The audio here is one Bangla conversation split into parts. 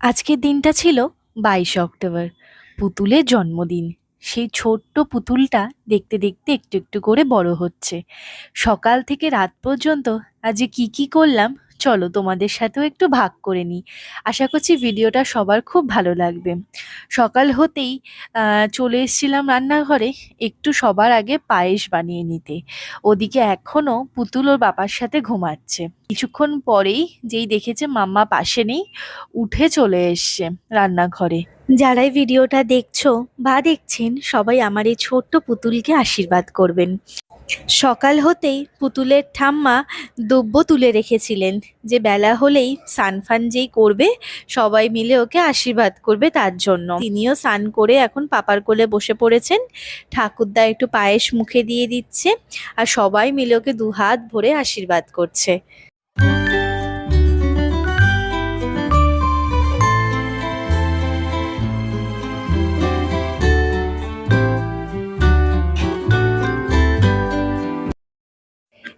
আজকের দিনটা ছিল বাইশে অক্টোবর, পুতুলের জন্মদিন। সেই ছোট্ট পুতুলটা দেখতে দেখতে একটু একটু করে বড় হচ্ছে। সকাল থেকে রাত পর্যন্ত আজ কি কি করলাম চলো তোমাদের সাথেও একটু ভাগ করে নিই। আশা করছি ভিডিওটা সবার খুব ভালো লাগবে। সকাল হতেই চলে এসেছিলাম রান্নাঘরে একটু সবার আগে পায়েস বানিয়ে নিতে। ওদিকে এখনও পুতুল ওর বাবার সাথে ঘুমাচ্ছে। কিছুক্ষণ পরেই যেই দেখেছে মাম্মা পাশে নেই, উঠে চলে এসছে রান্নাঘরে। যারাই ভিডিওটা দেখছ বা দেখছেন, সবাই আমার এই ছোট্ট পুতুলকে আশীর্বাদ করবেন। সকাল হতেই পুতুলের ঠাম্মা দ্রব্য তুলে রেখেছিলেন। যে বেলা হলেই সানফান যেই করবে, সবাই মিলে ওকে আশীর্বাদ করবে তার জন্য। তিনিও সান করে এখন পাপার কোলে বসে পড়েছেন। ঠাকুরদা একটু পায়েস মুখে দিয়ে দিচ্ছে আর সবাই মিলে ওকে দু হাত ভরে আশীর্বাদ করছে।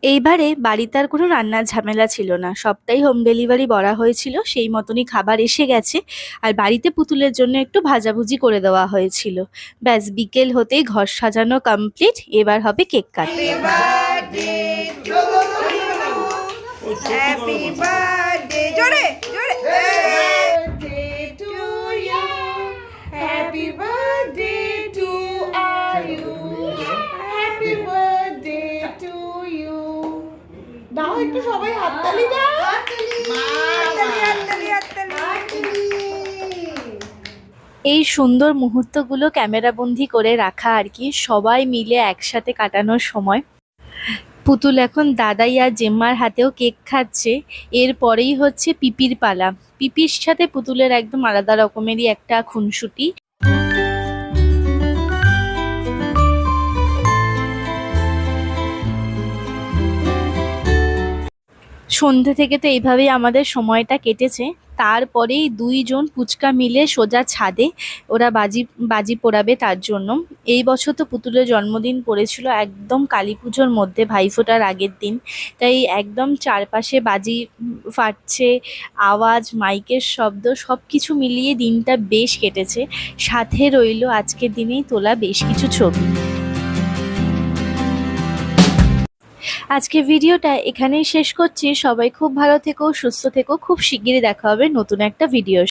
এইবারে বাড়িতে আর কোনো রান্নার ঝামেলা ছিল না। সবটাই হোম ডেলিভারি বলা হয়েছিল, সেই মতনই খাবার এসে গেছে। আর বাড়িতে পুতুলের জন্য একটু ভাজাভুজি করে দেওয়া হয়েছিল। ব্যাস, বিকেল হতেই ঘর সাজানো কমপ্লিট এবার হবে কেক কাটা। একটু সবাই হাততালি দাও। হাততালি হাততালি হাততালি। এই সুন্দর মুহূর্তগুলো ক্যামেরাবন্দি করে রাখা আর কি সবাই মিলে একসাথে কাটানোর সময়। পুতুল এখন দাদাই আর জেম্মার হাতেও কেক খাচ্ছে এরপরেই হচ্ছে পিপির পালা। পিপির সাথে পুতুলের একদম আলাদা রকমেরই একটা খুনসুটি। সন্ধে থেকে তো এইভাবেই আমাদের সময়টা কেটেছে। তারপরেই দুইজন পুচকা মিলে সোজা ছাদে ওরা বাজি বাজি পোড়াবে তার জন্য। এই বছর তো পুতুলের জন্মদিন পড়েছিল একদম কালী পুজোর মধ্যে ভাইফোঁটার আগের দিন। তাই একদম চারপাশে বাজি ফাটছে, আওয়াজ, মাইকের শব্দ সব কিছু মিলিয়ে দিনটা বেশ কেটেছে। সাথে রইল আজকের দিনেই তোলা বেশ কিছু ছবি। আজকে ভিডিওটা এখানেই শেষ করছি। সবাই খুব ভালো থেকো, সুস্থ থেকো। খুব শিগগিরই দেখা হবে নতুন একটা ভিডিও